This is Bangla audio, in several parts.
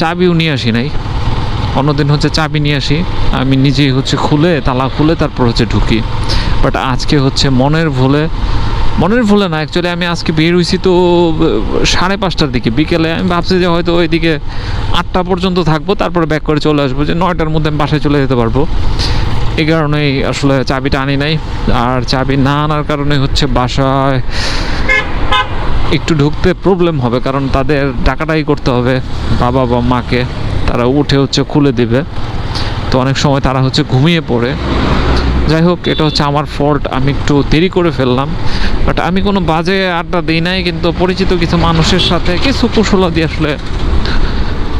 চাবিও নিয়ে আসি নাই। অন্যদিন হচ্ছে চাবি নিয়ে আসি। আমি নিজেই হচ্ছে খুলে, তালা খুলে তারপর হচ্ছে ঢুকি। বাট আজকে হচ্ছে মনের ভুলে মনের ভুলে না অ্যাকচুয়ালি আমি আজকে বের হয়েছি তো, সাড়ে পাঁচটার দিকে। বিকেলে আমি ভাবছি যে হয়তো ওইদিকে আটটা পর্যন্ত থাকব, তারপরে ব্যাক করে চলে আসব যে নয়টার মধ্যে আমি বাসায় চলে যেতে পারব। এই কারণেই আসলে চাবিটা আনি নাই। আর চাবি না আনার কারণে হচ্ছে বাসায় একটু ঢুকতে প্রবলেম হবে, কারণ তাদের ডাকাটাই করতে হবে বাবা বা মাকে। তারা উঠে হচ্ছে খুলে দিবে। তো অনেক সময় তারা হচ্ছে ঘুমিয়ে পড়ে। যাই হোক, এটা হচ্ছে আমার ফল্ট আমি একটু দেরি করে ফেললাম। বাট আমি কোনো বাজে আড্ডা দিই নাই, কিন্তু পরিচিত কিছু মানুষের সাথে কিছু কুশলাদি আসলে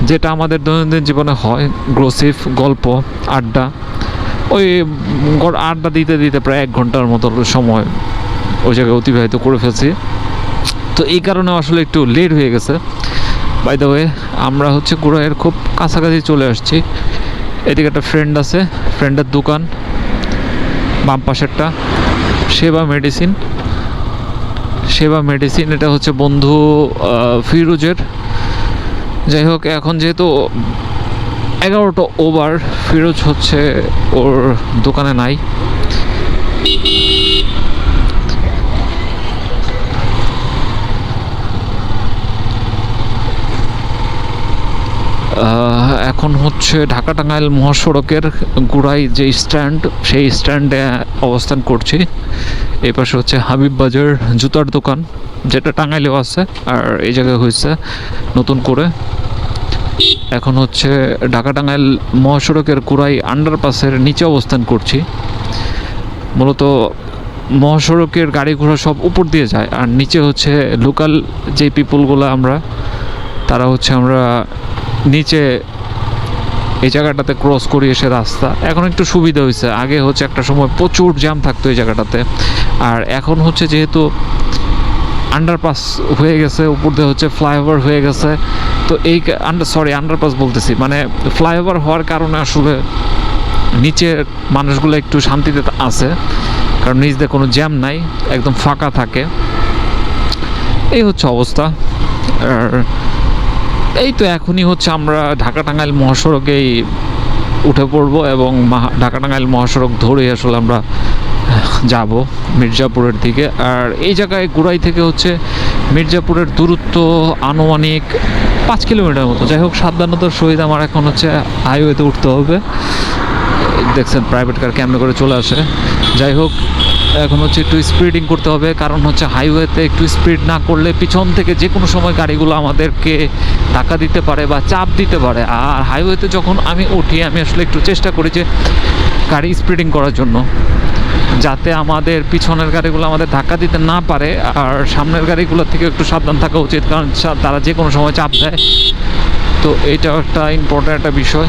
যেটা আমাদের দৈনন্দিন জীবনে হয়। গ্রোসিফ গল্প, আড্ডা। ওই আড্ডা দিতে দিতে প্রায় এক ঘণ্টার মতো সময় ওই জায়গায় অতিবাহিত করে ফেলছি। তো এই কারণে আসলে একটু লেট হয়ে গেছে। বাই দ্য ওয়ে আমরা হচ্ছে গুড়াইয়ের খুব কাছাকাছি চলে আসছি। এদিকে একটা ফ্রেন্ড আছে ফ্রেন্ডের দোকান, বাম পাশেরটা সেবা মেডিসিন সেবা মেডিসিন এটা হচ্ছে বন্ধু ফিরোজের। যাই হোক, এখন যেহেতু এগারোটা ওভার ফিরোজ হচ্ছে ওর দোকানে নাই আহ, এখন হচ্ছে ঢাকা টাঙ্গাইল মহাসড়কের গুড়াই যে স্ট্যান্ড, সেই স্ট্যান্ডে অবস্থান করছি। এই পাশে হচ্ছে হাবিব বাজার জুতার দোকান, যেটা টাঙ্গাইলেও আছে আর এই জায়গায় হয়েছে নতুন করে। এখন হচ্ছে ঢাকা টাঙ্গাইল মহাসড়কের গুড়াই আন্ডারপাসের নিচে অবস্থান করছি। মূলত মহাসড়কের গাড়ি ঘোড়া সব উপর দিয়ে যায়, আর নিচে হচ্ছে লোকাল যে পিপুলগুলো আমরা, তারা হচ্ছে আমরা নিচে এই জায়গাটাতে ক্রস করি এসে রাস্তা। এখন একটু সুবিধা হয়েছে। আগে হচ্ছে একটা সময় প্রচুর জ্যাম থাকতো এই জায়গাটাতে। আর এখন হচ্ছে যেহেতু আন্ডারপাস হয়ে গেছে, উপর দিয়ে হচ্ছে ফ্লাইওভার হয়ে গেছে, তো এই আন্ডার সরি আন্ডারপাস বলতেছি। মানে ফ্লাইওভার হওয়ার কারণে আসলে নিচের মানুষগুলো একটু শান্তিতে আছে। কারণ নিচ দিয়ে কোনো জ্যাম নাই, একদম ফাঁকা থাকে। এই হচ্ছে অবস্থা। আর এই তো এখনই হচ্ছে আমরা ঢাকা টাঙ্গাইল মহাসড়কেই উঠে পড়ব এবং ঢাকা টাঙ্গাইল মহাসড়ক ধরে আসলে আমরা যাব মির্জাপুরের দিকে। আর এই জায়গায় গুড়াই থেকে হচ্ছে মির্জাপুরের দূরত্ব আনুমানিক পাঁচ কিলোমিটার মতো। যাই হোক, সাবধানতার সহিত আমার এখন হচ্ছে হাইওয়েতে উঠতে হবে। দেখছেন প্রাইভেট কার কেমনে করে চলে আসে। যাই হোক এখন হচ্ছে একটু স্পিডিং করতে হবে, কারণ হচ্ছে হাইওয়েতে একটু স্পিড না করলে পিছন থেকে যে কোনো সময় গাড়িগুলো আমাদেরকে ধাক্কা দিতে পারে বা চাপ দিতে পারে। আর হাইওয়েতে যখন আমি উঠি, আমি আসলে একটু চেষ্টা করি যে গাড়ি স্পিডিং করার জন্য, যাতে আমাদের পিছনের গাড়িগুলো আমাদের ধাক্কা দিতে না পারে, আর সামনের গাড়িগুলোর থেকে একটু সাবধান থাকা উচিত, কারণ তারা যে কোনো সময় চাপ দেয়। তো এটা একটা ইম্পর্ট্যান্ট একটা বিষয়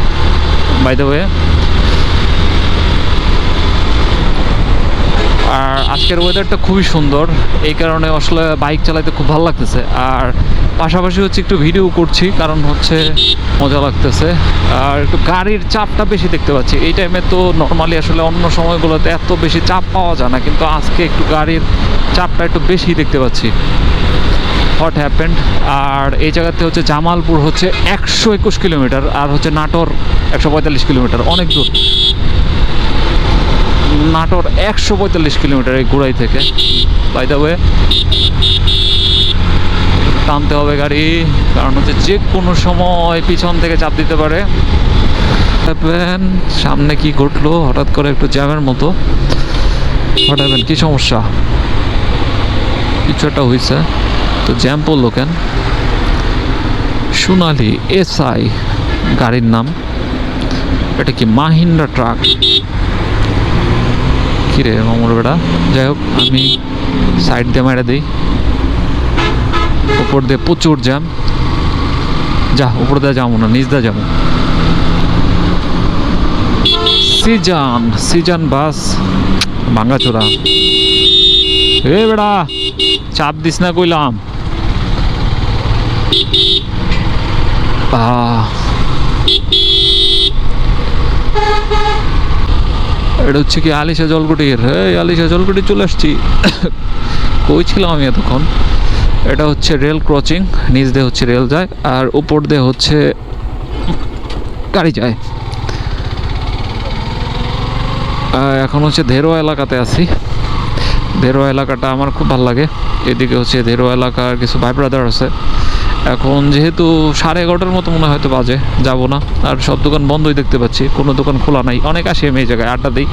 বাই দ্য ওয়ে আর আজকের ওয়েদারটা খুবই সুন্দর। এই কারণে আসলে বাইক চালাতে খুব ভালো লাগতেছে। আর পাশাপাশি হচ্ছে একটু ভিডিও করছি, কারণ হচ্ছে মজা লাগতেছে। আর একটু গাড়ির চাপটা বেশি দেখতে পাচ্ছি। এই টাইমে তো নর্মালি আসলে অন্য সময়গুলোতে এত বেশি চাপ পাওয়া যায় না, কিন্তু আজকে একটু গাড়ির চাপটা একটু বেশি দেখতে পাচ্ছি। হোয়াট হ্যাপেন্ড আর এই জায়গাতে হচ্ছে জামালপুর হচ্ছে একশো একুশ কিলোমিটার, আর হচ্ছে নাটোর একশো পঁয়তাল্লিশ কিলোমিটার, অনেক দূর। নাটোর একশো পঁয়তাল্লিশ কিলোমিটার এই গুড়াই থেকে। বাই দ্য ওয়ে টানতে হবে গাড়ি, কারণ হচ্ছে যে কোনো সময় পিছন থেকে চাপ দিতে পারে। সামনে কি ঘটলো, হঠাৎ করে একটু জ্যামের মতো। হ্যাপেন কী সমস্যা? কিছু একটা হয়েছে তো জ্যাম পড়ল কেন? সোনালি এসআই গাড়ির নাম। এটা কি মাহিন্দ্রা ট্রাক? কিরে মামুর বেটা? যাই হোক, আমি সাইড দিয়ে মেরে দিই। উপর দিয়ে প্রচুর জ্যাম যা, উপর দিয়ে যাব না, নিচ দিয়ে যাব। সিজান সিজান বাস ভাঙ্গাচোরা এ বেড়া চাপ দিস না কইলাম। আহ এটা হচ্ছে কি আলিশা জলকুটির? এই আলিশা জলকুটি চলে আসছি। কই ছিলাম আমি এতক্ষণ। এটা হচ্ছে রেল ক্রসিং, নিচ দিয়ে হচ্ছে রেল যায়, আর উপর দিয়ে হচ্ছে গাড়ি যায়। এখন হচ্ছে ধেরো এলাকাতে আছি। ধেরো এলাকাটা আমার খুব ভালো লাগে। এদিকে হচ্ছে ধেরো এলাকার কিছু ভাই ব্রাদার আছে। এখন যেহেতু সাড়ে এগারোটার মতো মনে হয়তো বাজে, যাব না। আর সব দোকান বন্ধই দেখতে পাচ্ছি, কোনো দোকান খোলা নাই। অনেক আসি আমি এই জায়গায়, আড্ডা দিই।